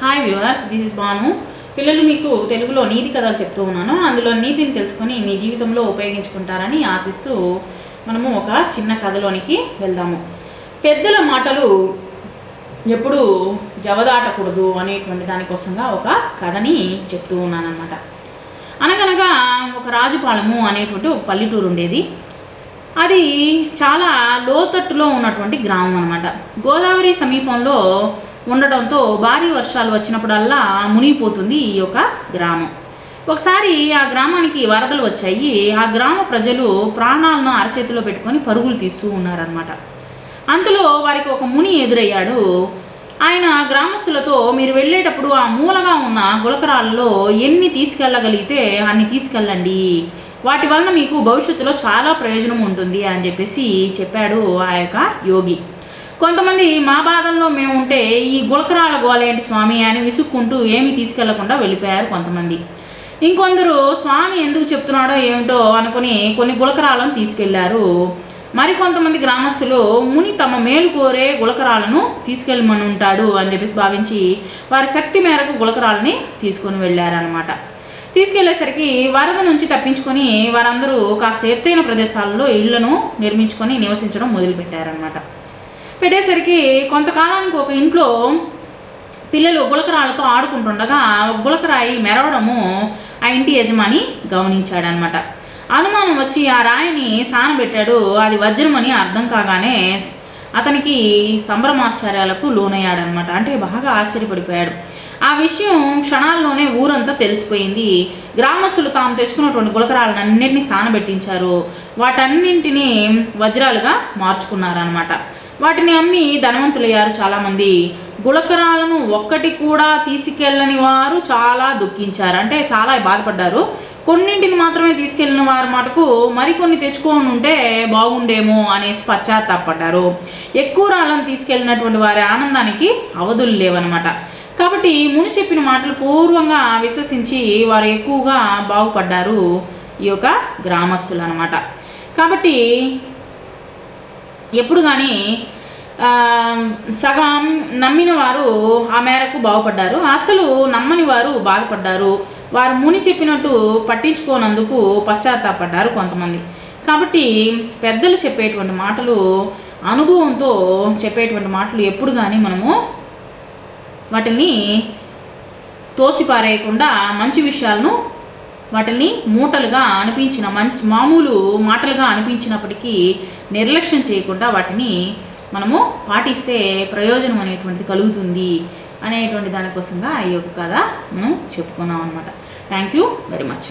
Hi viewers this is Banu పిల్లలు మీకు తెలుగులో నీతి కథలు చెప్తూ ఉన్నాను. అందులో నీతిని తెలుసుకొని మీ జీవితంలో ఉపయోగించుకుంటారని ఆశిస్తూ మనము ఒక చిన్న కథలోనికి వెళ్దాము. పెద్దల మాటలు ఎప్పుడూ జవదాటకూడదు అనేటువంటి దానికోసంగా ఒక కథని చెప్తూ ఉన్నానన్నమాట. అనగనగా ఒక రాజుపాలెము అనేటువంటి ఒక పల్లెటూరు ఉండేది. అది చాలా లోతట్టులో ఉన్నటువంటి గ్రామం అనమాట గోదావరి సమీపంలో ఉండటంతో భారీ వర్షాలు వచ్చినప్పుడల్లా మునిగిపోతుంది ఈ యొక్క గ్రామం. ఒకసారి ఆ గ్రామానికి వరదలు వచ్చాయి. ఆ గ్రామ ప్రజలు ప్రాణాలను అరచేతిలో పెట్టుకొని పరుగులు తీస్తూ ఉన్నారనమాట అంతలో వారికి ఒక ముని ఎదురయ్యాడు. ఆయన గ్రామస్తులతో మీరు వెళ్ళేటప్పుడు ఆ మూలగా ఉన్న గులకరాల్లో ఎన్ని తీసుకెళ్ళగలిగితే అన్ని తీసుకెళ్ళండి. వాటి వలన మీకు భవిష్యత్తులో చాలా ప్రయోజనం ఉంటుంది అని చెప్పేసి చెప్పాడు ఆ యొక్క యోగి. కొంతమంది మా బాధల్లో మేము ఉంటే ఈ గులకరాల గోలేంటి స్వామి అని విసుక్కుంటూ ఏమీ తీసుకెళ్ళకుండా వెళ్ళిపోయారు కొంతమంది. ఇంకొందరు స్వామి ఎందుకు చెప్తున్నాడో ఏమిటో అనుకుని కొన్ని గులకరాలను తీసుకెళ్ళారు. మరికొంతమంది గ్రామస్తులు ముని తమ మేలు కోరే గులకరాలను తీసుకెళ్ళమని ఉంటాడు అని చెప్పేసి భావించి వారి శక్తి మేరకు గులకరాలని తీసుకొని వెళ్ళారనమాట తీసుకెళ్ళేసరికి వరద నుంచి తప్పించుకొని వారందరూ కాస్త ఎత్తైన ప్రదేశాల్లో ఇళ్ళను నిర్మించుకొని నివసించడం మొదలుపెట్టారనమాట పెట్టేసరికి కొంతకాలానికి ఒక ఇంట్లో పిల్లలు గులకరాలతో ఆడుకుంటుండగా గులకరాయి మెరవడము ఆ ఇంటి యజమాని గమనించాడనమాట. అనుమానం వచ్చి ఆ రాయిని సానబెట్టాడు. అది వజ్రమని అర్థం కాగానే అతనికి సంభ్రమాశ్చర్యాలకు లోనయ్యాడనమాట. అంటే బాగా ఆశ్చర్యపడిపోయాడు. ఆ విషయం క్షణాల్లోనే ఊరంతా తెలిసిపోయింది. గ్రామస్తులు తాము తెచ్చుకున్నటువంటి గులకరాలను అన్నింటినీ సానబెట్టించారు. వాటన్నింటినీ వజ్రాలుగా మార్చుకున్నారనమాట. వాటిని అమ్మి ధనవంతులయ్యారు చాలామంది. గుళకరాలను ఒక్కటి కూడా తీసుకెళ్ళని వారు చాలా దుఃఖించారు. అంటే చాలా బాధపడ్డారు. కొన్నింటిని మాత్రమే తీసుకెళ్ళిన వారి మటుకు మరికొన్ని తెచ్చుకొని ఉంటే బాగుండేమో అనేసి పశ్చాత్తాపడ్డారు. ఎక్కువ రాళ్ళను తీసుకెళ్ళినటువంటి వారి ఆనందానికి అవధులు లేవన్నమాట. కాబట్టి ముని చెప్పిన మాటలు పూర్వంగా విశ్వసించి వారు ఎక్కువగా బాగుపడ్డారు ఈ యొక్క గ్రామస్తులు అనమాట కాబట్టి ఎప్పుడు కానీ సగం నమ్మిన వారు ఆ మేరకు బాగుపడ్డారు. అసలు నమ్మని వారు బాధపడ్డారు. వారు ముని చెప్పినట్టు పట్టించుకోనందుకు పశ్చాత్తాపడ్డారు కొంతమంది. కాబట్టి పెద్దలు చెప్పేటువంటి మాటలు అనుభవంతో చెప్పేటువంటి మాటలు ఎప్పుడు కానీ మనము వాటిని తోసిపారేయకుండా మంచి విషయాలను వాటిని మూటలుగా అనిపించిన మంచి మామూలు మాటలుగా అనిపించినప్పటికీ నిర్లక్ష్యం చేయకుండా వాటిని మనము పాటిస్తే ప్రయోజనం అనేటువంటిది కలుగుతుంది అనేటువంటి దానికోసంగా ఈ యొక్క కథ మనం చెప్పుకున్నాం అనమాట థ్యాంక్ యూ వెరీ మచ్